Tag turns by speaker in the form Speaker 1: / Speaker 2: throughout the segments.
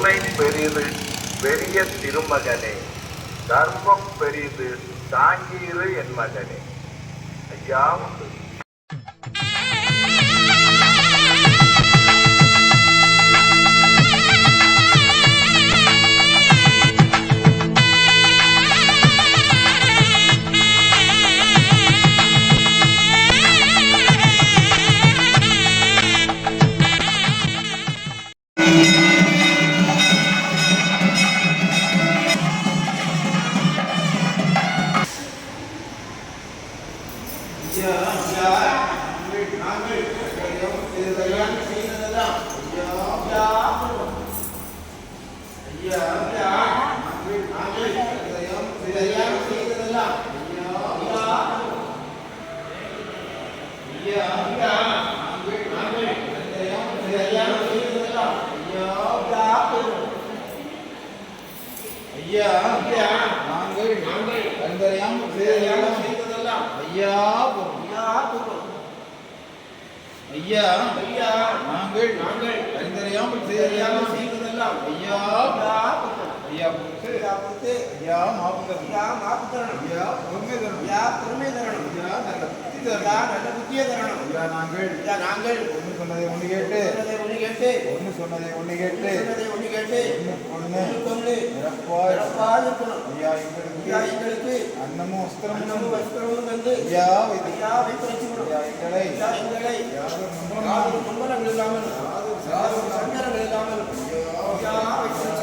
Speaker 1: பொறுமை பெரிது பெரிய திருமகனே தர்மம் பெரிது தாங்கீரு என் மகனே ஐயா உண்டு.
Speaker 2: ஐயா ஐயா பொறுமை. ஐயா ஐயா நாங்கள் நாங்கள் அந்தரியாமல் செய்ததெல்லாம் செய்ததெல்லாம். ஐயா ஐயா பொறுத்து ஐயா மாப்புதல் ஐயா பொறுமை. தரணும். ஐயா நல்ல புத்தி தரணும் ஐயா நாங்கள் ஒன்று சொன்னதை ஒன்று கேட்டு. ஒன்று சொன்னதை ஒன்று கேட்டு. ஒன்று ஒன்று இறப்பாய் ஐயா எங்களுக்கு. அன்னமும் வஸ்திரமும் தந்து. ஐயா வைத்து. ஐயா எங்களை. யாரும் நம்பலாம். சிவ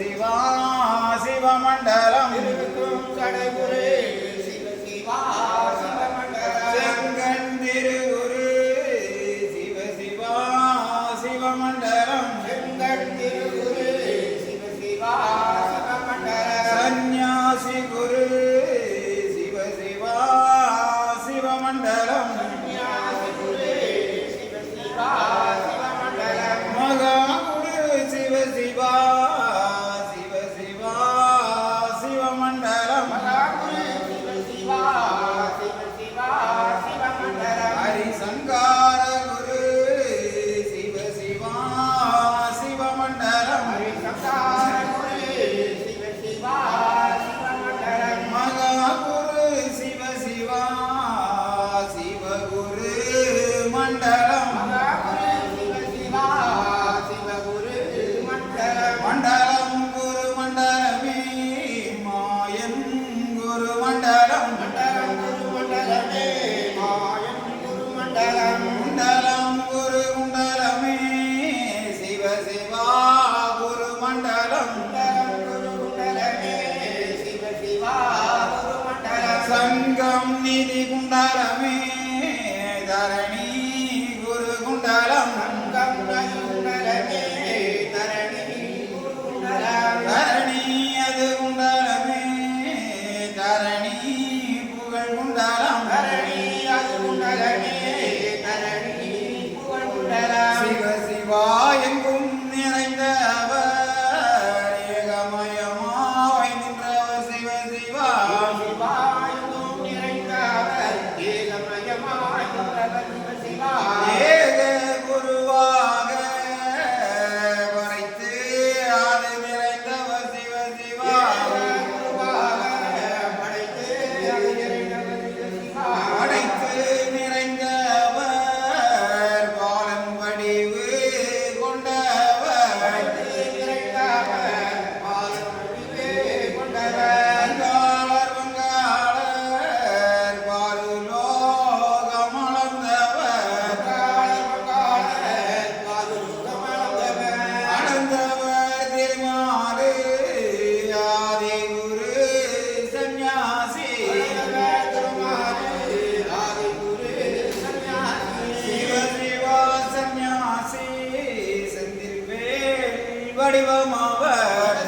Speaker 2: சிவ சிவா ಕಾರಣೀ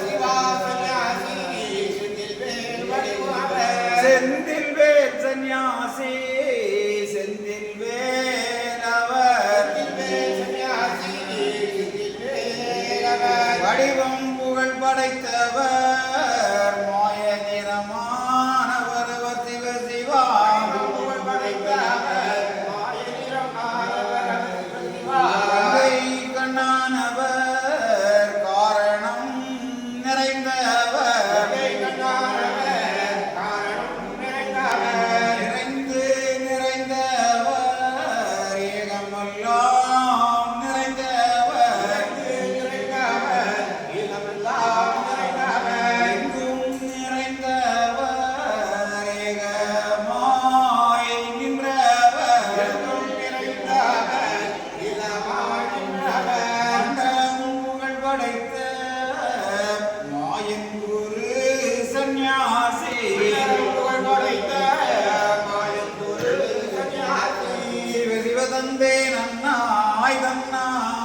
Speaker 2: சிவா
Speaker 3: சன்னியாசி செந்தில் வேல் வடிவமவர்
Speaker 2: தந்தேன் அண்ணா நன்னாய் தன்னாய்.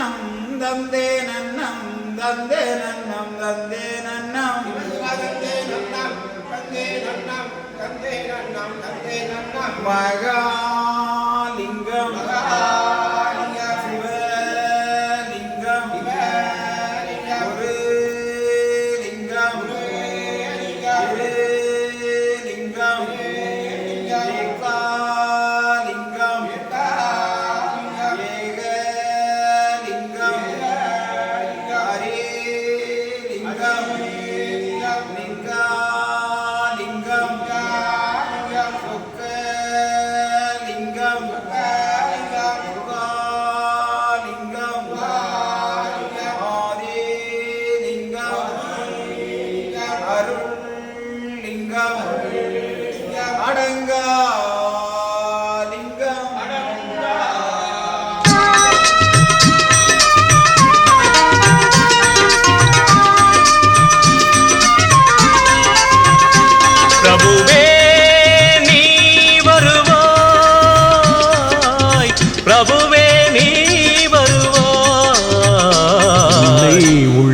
Speaker 2: நன்னம் தந்தே நன்னம் தந்தே நன்னம் தந்தே நன்னம் மகாலிங்கம்